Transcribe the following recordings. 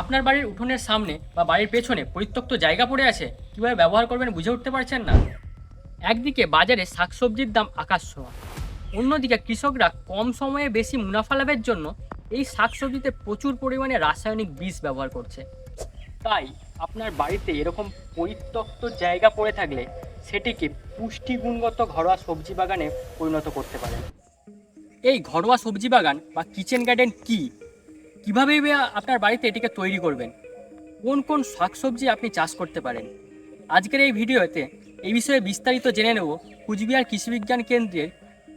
আপনার বাড়ির উঠোনের সামনে বা বাড়ির পেছনে পরিত্যক্ত জায়গা পড়ে আছে, কীভাবে ব্যবহার করবেন বুঝে উঠতে পারছেন না? একদিকে বাজারে শাকসবজির দাম আকাশ ছোঁয়া, অন্যদিকে কৃষকরা কম সময়ে বেশি মুনাফা লাভের জন্য এই শাকসবজিতে প্রচুর পরিমাণে রাসায়নিক বীজ ব্যবহার করছে। তাই আপনার বাড়িতে এরকম পরিত্যক্ত জায়গা পড়ে থাকলে সেটিকে পুষ্টিগুণগত ঘরোয়া সবজি বাগানে পরিণত করতে পারেন। এই ঘরোয়া সবজি বাগান বা কিচেন গার্ডেন কি? কীভাবে আপনার বাড়িতে এটিকে তৈরি করবেন? কোন কোন শাকসবজি আপনি চাষ করতে পারেন? আজকের এই ভিডিওতে এই বিষয়ে বিস্তারিত জেনে নেব কুচবিহার কৃষিবিজ্ঞান কেন্দ্রের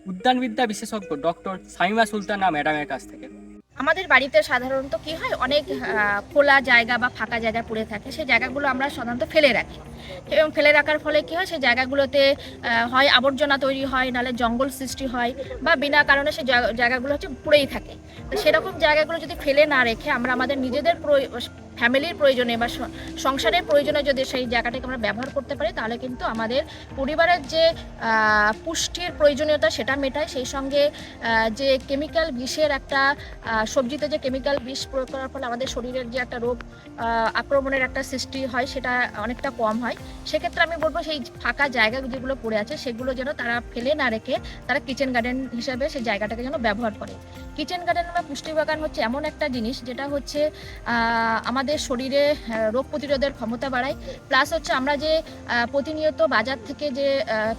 উদ্যানবিদ্যা বিশেষজ্ঞ ডক্টর সাইমা সুলতানা ম্যাডামের কাছ থেকে। আমাদের বাড়িতে সাধারণত কি হয়, অনেক খোলা জায়গা বা ফাঁকা জায়গা পড়ে থাকে, সেই জায়গাগুলো আমরা সাধারণত ফেলে রাখি। এবং ফেলে রাখার ফলে কি হয়, সেই জায়গাগুলোতে হয় আবর্জনা তৈরি হয় নাহলে জঙ্গল সৃষ্টি হয় বা বিনা কারণে সেই জায়গাগুলো হচ্ছে পুড়েই থাকে। তো সেরকম জায়গাগুলো যদি ফেলে না রেখে আমরা আমাদের নিজেদের ফ্যামিলির প্রয়োজনে বা সংসারের প্রয়োজনে যদি সেই জায়গাটাকে আমরা ব্যবহার করতে পারি তাহলে কিন্তু আমাদের পরিবারের যে পুষ্টির প্রয়োজনীয়তা সেটা মেটায়। সেই সঙ্গে যে কেমিক্যাল বিষের একটা সবজিতে যে কেমিক্যাল বিষ প্রয়োগ করার ফলে আমাদের শরীরের যে একটা রোগ আক্রমণের একটা সৃষ্টি হয় সেটা অনেকটা কম হয়। সেক্ষেত্রে আমি বলব সেই ফাঁকা জায়গা যেগুলো পড়ে আছে সেগুলো যেন তারা ফেলে না রেখে তারা কিচেন গার্ডেন হিসাবে সেই জায়গাটাকে যেন ব্যবহার করে। কিচেন গার্ডেন বা পুষ্টি বাগান হচ্ছে এমন একটা জিনিস যেটা হচ্ছে আহ, আমাদের শরীরে রোগ প্রতিরোধের ক্ষমতা বাড়ায়। প্লাস হচ্ছে আমরা যে প্রতিনিয়ত বাজার থেকে যে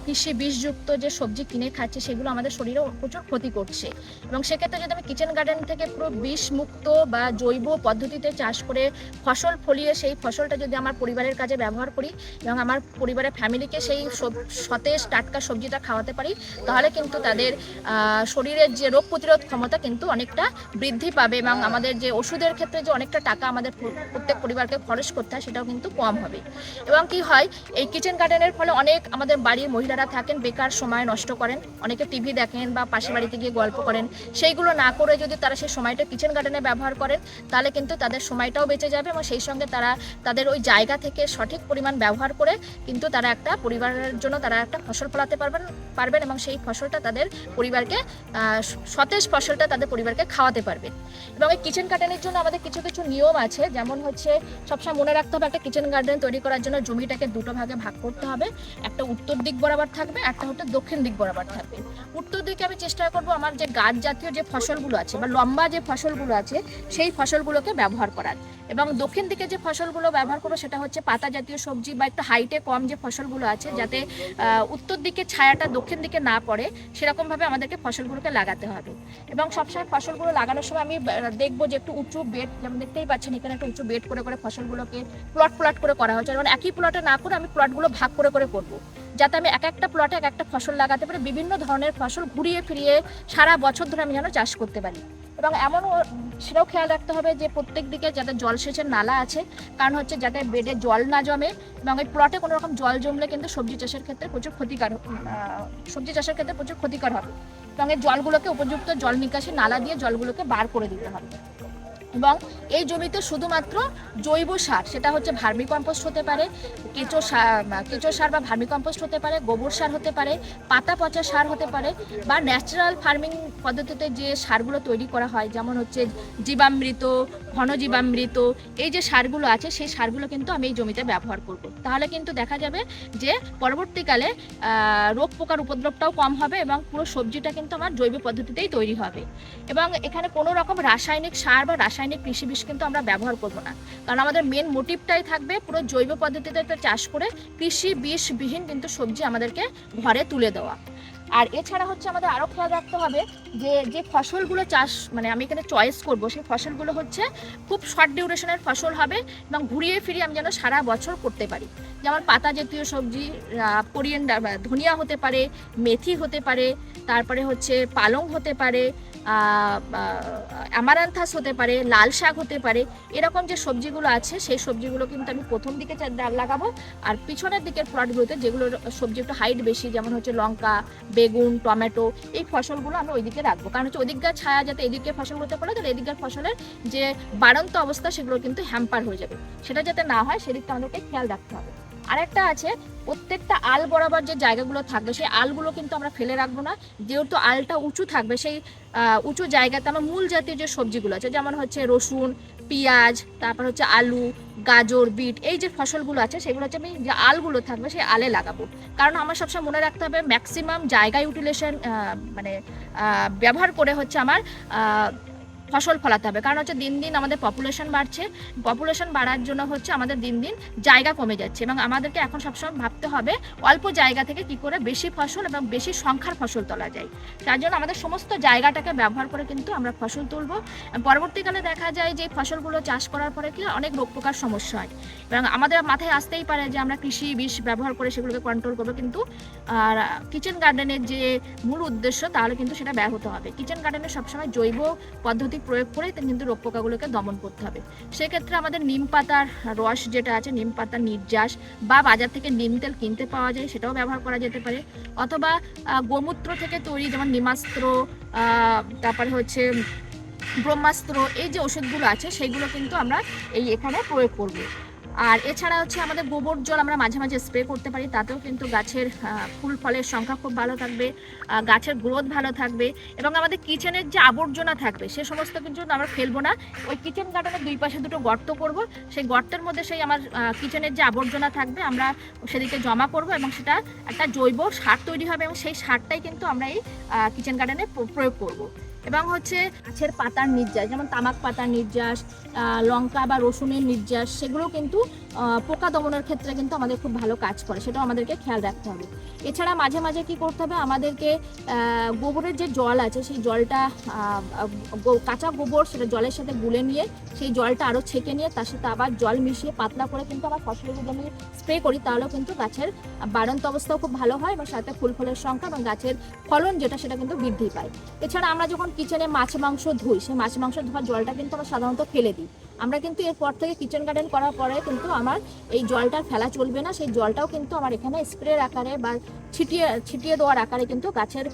কৃষি বিষযুক্ত যে সবজি কিনে খাচ্ছি, সেগুলো আমাদের শরীরেও প্রচুর ক্ষতি করছে। এবং সেক্ষেত্রে যদি আমি কিচেন গার্ডেন থেকে পুরো বিষ মুক্ত বা জৈব পদ্ধতিতে চাষ করে ফসল ফলিয়ে সেই ফসলটা যদি আমার পরিবারের কাজে ব্যবহার করি এবং আমার পরিবারের ফ্যামিলিকে সেই সতেজ, টাটকা সবজিটা খাওয়াতে পারি, তাহলে কিন্তু তাদের শরীরের যে রোগ প্রতিরোধ ক্ষমতা কিন্তু অনেকটা বৃদ্ধি পাবে এবং আমাদের যে ওষুধের ক্ষেত্রে যে অনেকটা টাকা আমাদের প্রত্যেক পরিবারকে খরচ করতে হয়, সেটাও কিন্তু কম হবে। এবং কি হয়, এই কিচেন গার্ডেনের ফলে অনেক আমাদের বাড়ির মহিলারা থাকেন, বেকার সময় নষ্ট করেন, অনেকে টিভি দেখেন বা পাশের বাড়িতে গিয়ে গল্প করেন। সেইগুলো না করে যদি তারা সেই সময়টা কিচেন গার্ডেনে ব্যবহার করেন, তাহলে কিন্তু তাদের সময়টাও বেঁচে যাবে এবং সেই সঙ্গে তারা তাদের ওই জায়গা থেকে সঠিক পরিমাণ ব্যবহার করে কিন্তু তারা একটা পরিবারের জন্য তারা একটা ফসল ফলাতে পারবেন পারবেন এবং সেই ফসলটা তাদের পরিবারকে সতেজ ফসলটা তাদের পরিবারকে খাওয়াতে পারবেন এবং এই কিচেন গার্ডেনের জন্য আমাদের কিছু কিছু নিয়ম আছে, যেমন হচ্ছে, সবসময় মনে রাখতে হবে একটা কিচেন গার্ডেন তৈরি করার জন্য জমিটাকে দুটো ভাগে ভাগ করতে হবে। একটা উত্তর দিক বরাবর থাকবে, একটা হচ্ছে দক্ষিণ দিক বরাবর থাকবে। উত্তর দিকে আমি চেষ্টা করব আমার যে গাছ জাতীয় যে ফসলগুলো আছে বা লম্বা যে ফসলগুলো আছে, সেই ফসলগুলোকে ব্যবহার করার। এবং দক্ষিণ দিকে যে ফসলগুলো ব্যবহার করব সেটা হচ্ছে পাতা জাতীয় সবজি বা একটু হাইটে কম যে ফসলগুলো আছে, যাতে উত্তর দিকে ছায়াটা দক্ষিণ দিকে না পড়ে, সেরকমভাবে আমাদেরকে ফসলগুলোকে লাগাতে হবে। এবং সবসময় ফসলগুলো লাগানোর সময় আমি দেখব যে একটু উঁচু বেড যেমন দেখতেই পাচ্ছেন, এখানে একটা উঁচু বেড করে করে ফসলগুলোকে প্লট প্লট করে করা হচ্ছে মানে একই প্লটে না করে আমি প্লটগুলো ভাগ করে করে করব। যাতে আমি এক একটা প্লটে এক একটা ফসল লাগাতে পারি, বিভিন্ন ধরনের ফসল ঘুরিয়ে ফিরিয়ে সারা বছর ধরে আমি যেন চাষ করতে পারি। এবং এমন সেটাও খেয়াল রাখতে হবে যে প্রত্যেক দিকে যাতে জলসেচের নালা আছে, কারণ হচ্ছে যাতে বেডে জল না জমে এবং এই প্লটে কোনো রকম জল জমলে কিন্তু সবজি চাষের ক্ষেত্রে প্রচুর ক্ষতিকর সবজি চাষের ক্ষেত্রে প্রচুর ক্ষতিকর হবে। এবং এই জলগুলোকে উপযুক্ত জল নিকাশি নালা দিয়ে জলগুলোকে বার করে দিতে হবে। এবং এই জমিতে শুধুমাত্র জৈব সার, সেটা হচ্ছে ভার্মি কম্পোস্ট হতে পারে, কেঁচো সার কেঁচো সার বা ভার্মি কম্পোস্ট হতে পারে, গোবর সার হতে পারে, পাতা পচা সার হতে পারে, বা ন্যাচারাল ফার্মিং পদ্ধতিতে যে সারগুলো তৈরি করা হয়, যেমন হচ্ছে জীবামৃত, ঘন জীবামৃত, এই যে সারগুলো আছে, সেই সারগুলো কিন্তু আমি এই জমিতে ব্যবহার করব। তাহলে কিন্তু দেখা যাবে যে পরবর্তীকালে রোগ পোকার উপদ্রবটাও কম হবে এবং পুরো সবজিটা কিন্তু আমার জৈব পদ্ধতিতেই তৈরি হবে। এবং এখানে কোনো রকম রাসায়নিক সার বা রাসায়নিক কৃষি বিষ কিন্তু আমরা ব্যবহার করব না। কারণ আমাদের মেন মোটিভটাই থাকবে পুরো জৈব পদ্ধতিতে চাষ করে কৃষি বিষবিহীন কিন্তু সবজি আমাদেরকে ঘরে তুলে দেওয়া। আর এছাড়া হচ্ছে আমাদের আরও খেয়াল রাখতে হবে যে যে ফসলগুলো চাষ মানে আমি এখানে চয়েস করব, সেই ফসলগুলো হচ্ছে খুব শর্ট ডিউরেশনের ফসল হবে এবং ঘুরিয়ে ফিরিয়ে আমি যেন সারা বছর করতে পারি। যেমন পাতা জাতীয় সবজি কোরিয়েন্ডার ধনিয়া হতে পারে, মেথি হতে পারে, তারপরে হচ্ছে পালং হতে পারে অ্যামারান্থাস হতে পারে, লাল শাক হতে পারে, এরকম যে সবজিগুলো আছে, সেই সবজিগুলো কিন্তু আমি প্রথম দিকে লাগাবো আর পিছনের দিকের প্লটগুলোতে যেগুলো সবজি একটু হাইট বেশি, যেমন হচ্ছে লঙ্কা, বেগুন, টমেটো, এই ফসলগুলো আমি ওইদিকে রাখব। কারণ হচ্ছে ওদিককার ছায়া যাতে এদিকে ফসলগুলোতে পড়ে, তাহলে এদিকের ফসলের যে বাড়ন্ত অবস্থা, সেগুলো কিন্তু হ্যাম্পার হয়ে যাবে। সেটা যাতে না হয়, সেদিকটা আমাদেরকে খেয়াল রাখতে হবে। আরেকটা আছে, প্রত্যেকটা আল বরাবর যে জায়গাগুলো থাকবে, সেই আলগুলো কিন্তু আমরা ফেলে রাখব না। যেহেতু আলটা উঁচু থাকবে, সেই উঁচু জায়গাতে আমার মূল জাতীয় যে সবজিগুলো আছে, যেমন হচ্ছে রসুন, পেঁয়াজ, তারপর হচ্ছে আলু, গাজর, বিট, এই যে ফসলগুলো আছে, সেগুলো হচ্ছে আমি যে আলগুলো থাকবে, সেই আলে লাগাবো। কারণ আমার সবসময় মনে রাখতে হবে ম্যাক্সিমাম জায়গা ইউটিলেশন মানে ব্যবহার করে হচ্ছে আমার ফসল ফলাতে হবে। কারণ হচ্ছে দিন দিন আমাদের পপুলেশন বাড়ছে পপুলেশন বাড়ার জন্য হচ্ছে আমাদের দিন দিন জায়গা কমে যাচ্ছে এবং আমাদেরকে এখন সবসময় ভাবতে হবে অল্প জায়গা থেকে কি করে বেশি ফসল এবং বেশি সংখ্যার ফসল তোলা যায়। তার জন্য আমাদের সমস্ত জায়গাটাকে ব্যবহার করে কিন্তু আমরা ফসল তুলব। পরবর্তীকালে দেখা যায় যে ফসলগুলো চাষ করার পরে কি অনেক রোগ প্রকার সমস্যা হয়। এবং আমাদের মাথায় আসতেই পারে যে আমরা কৃষি বিষ ব্যবহার করে সেগুলোকে কন্ট্রোল করব কিন্তু, আর কিচেন গার্ডেনের যে মূল উদ্দেশ্য তাহলে কিন্তু সেটা ব্যাহত হবে। কিচেন গার্ডেনে সবসময় জৈব পদ্ধতি প্রয়োগ করে কিন্তু রোগ পোকাগুলোকে দমন করতে হবে। সেক্ষেত্রে আমাদের নিম পাতার রস যেটা আছে, নিম পাতার নির্যাস বা বাজার থেকে নিম তেল কিনতে পাওয়া যায়, সেটাও ব্যবহার করা যেতে পারে। অথবা গোমূত্র থেকে তৈরি যেমন নিমাস্ত্র তারপরে হচ্ছে ব্রহ্মাস্ত্র, এই যে ওষুধগুলো আছে সেইগুলো কিন্তু আমরা এই এখানে প্রয়োগ করব। আর এছাড়া হচ্ছে আমাদের গোবর জল আমরা মাঝে মাঝে স্প্রে করতে পারি, তাতেও কিন্তু গাছের ফুল ফলের সংখ্যা খুব ভালো থাকবে গাছের গ্রোথ ভালো থাকবে এবং আমাদের কিচেনের যে আবর্জনা থাকবে, সে সমস্ত কিন্তু আমরা ফেলব না। ওই কিচেন গার্ডেনের দুই পাশে দুটো গর্ত করব, সেই গর্তের মধ্যে সেই আমার কিচেনের যে আবর্জনা থাকবে আমরা সেদিকে জমা করব এবং সেটা একটা জৈব সার তৈরি হবে এবং সেই সারটাই কিন্তু আমরা এই কিচেন গার্ডেনে প্রয়োগ করব। এবং হচ্ছে গাছের পাতার নির্যাস, যেমন তামাক পাতার নির্যাস লঙ্কা বা রসুনের নির্যাস, সেগুলো কিন্তু পোকা দমনের ক্ষেত্রে কিন্তু আমাদের খুব ভালো কাজ করে, সেটাও আমাদেরকে খেয়াল রাখতে হবে। এছাড়া মাঝে মাঝে কি করতে হবে, আমাদেরকে গোবরের যে জল আছে, সেই জলটা কাঁচা গোবর সেটা জলের সাথে গুলে নিয়ে, সেই জলটা আরও ছেঁকে নিয়ে, তার সাথে আবার জল মিশিয়ে পাতলা করে কিন্তু আমার ফসলের যদি আমি স্প্রে করি, তাহলেও কিন্তু গাছের বাড়ন্ত অবস্থাও খুব ভালো হয় এবং সাথে ফুল ফলের সংখ্যা এবং গাছের ফলন যেটা, সেটা কিন্তু বৃদ্ধি পায়। এছাড়া আমরা যখন কিচেনে মাছ, মাংস ধুই, সেই মাছ, মাংস ধোয়ার জলটা কিন্তু আমরা সাধারণত ফেলে দিই। আমরা কিন্তু এরপর থেকে কিচেন গার্ডেন করার পরে কিন্তু আমার এই জলটা ফেলা চলবে না, সেই জলটাও কিন্তু আমার এখানে স্প্রের আকারে বা ছিটিয়ে ছিটিয়ে দেওয়ার আকারে কিন্তু গাছের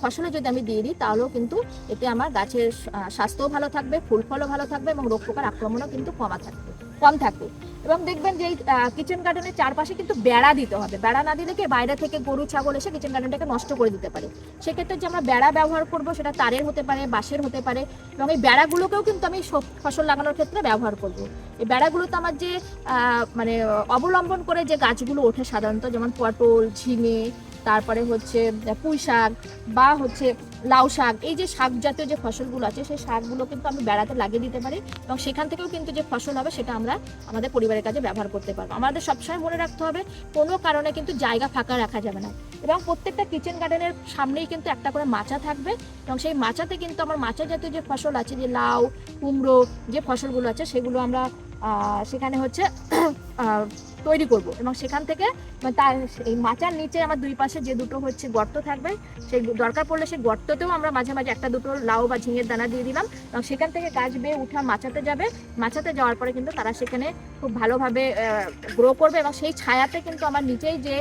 ফসলে যদি আমি দিয়ে দিই, তাহলেও কিন্তু এতে আমার গাছের স্বাস্থ্যও ভালো থাকবে, ফুল ফলও ভালো থাকবে এবং রোগ পোকার আক্রমণও কিন্তু কমা থাকবে, কম থাকবে। এবং দেখবেন যে কিচেন গার্ডেনের চারপাশে কিন্তু বেড়া দিতে হবে। বেড়া না দিলে কি বাইরে থেকে গরু, ছাগল এসে কিচেন গার্ডেনটাকে নষ্ট করে দিতে পারে। সেক্ষেত্রে যে আমরা বেড়া ব্যবহার করব সেটা তারের হতে পারে, বাঁশের হতে পারে এবং এই বেড়াগুলোকেও কিন্তু আমি ফসল লাগানোর ক্ষেত্রে ব্যবহার করব। এই বেড়াগুলোতে আমার যে মানে অবলম্বন করে যে গাছগুলো ওঠে সাধারণত যেমন পটল, ঝিঙে তারপরে হচ্ছে পুঁই শাক বা হচ্ছে লাউ শাক, এই যে শাক জাতীয় যে ফসলগুলো আছে, সেই শাকগুলো কিন্তু আমি বেড়াতে লাগিয়ে দিতে পারি এবং সেখান থেকেও কিন্তু যে ফসল হবে সেটা আমরা আমাদের পরিবারের কাজে ব্যবহার করতে পারব। আমাদের সবসময় মনে রাখতে হবে, কোনো কারণে কিন্তু জায়গা ফাঁকা রাখা যাবে না এবং প্রত্যেকটা কিচেন গার্ডেনের সামনেই কিন্তু একটা করে মাচা থাকবে এবং সেই মাচাতে কিন্তু আমার মাচা জাতীয় যে ফসল আছে, যে লাউ, কুমড়ো যে ফসলগুলো আছে, সেগুলো আমরা সেখানে হচ্ছে তৈরি করব এবং সেখান থেকে মানে তার এই মাচার নিচে আমার দুই পাশে যে দুটো হচ্ছে গর্ত থাকবে, সেই দরকার পড়লে সেই গর্ততেও আমরা মাঝে মাঝে একটা দুটো লাউ বা ঝিঙের দানা দিয়ে দিলাম। এবং সেখান থেকে গাছ বেয়ে উঠা মাচাতে যাবে। মাচাতে যাওয়ার পরে কিন্তু তারা সেখানে খুব ভালোভাবে গ্রো করবে এবং সেই ছায়াতে কিন্তু আমার নিচেই যে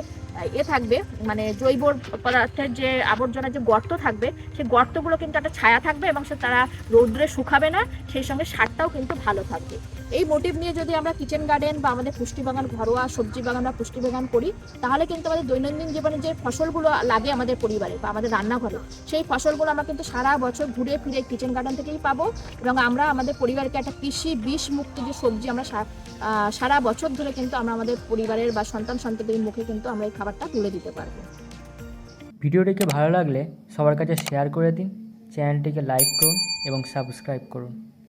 এ থাকবে মানে জৈব পদার্থের যে আবর্জনা যে গর্ত থাকবে, সেই গর্তগুলো কিন্তু একটা ছায়া থাকবে এবং সে তারা রৌদ্রে শুকাবে না, সেই সঙ্গে সারটাও কিন্তু ভালো থাকবে। এই মোটিভ নিয়ে যদি আমরা কিচেন গার্ডেন বা আমাদের পুষ্টি বাগান, ঘরোয়া সবজি বাগান বা পুষ্টি বাগান করি, তাহলে কিন্তু আমাদের দৈনন্দিন জীবনে যে ফসলগুলো লাগে আমাদের পরিবারে বা আমাদের রান্নাঘরে, সেই ফসলগুলো আমরা কিন্তু সারা বছর ঘুরে ফিরে কিচেন গার্ডেন থেকেই পাবো এবং আমরা আমাদের পরিবারকে একটা কৃষি বিষ মুক্ত যে সবজি আমরা সারা বছর ধরে কিন্তু আমরা আমাদের পরিবারের বা সন্তান সন্ততির মুখে কিন্তু আমরা এই খাবারটা তুলে দিতে পারবে। ভিডিওটিকে ভালো লাগলে সবার কাছে শেয়ার করে দিন চ্যানেলটিকে লাইক করুন এবং সাবস্ক্রাইব করুন।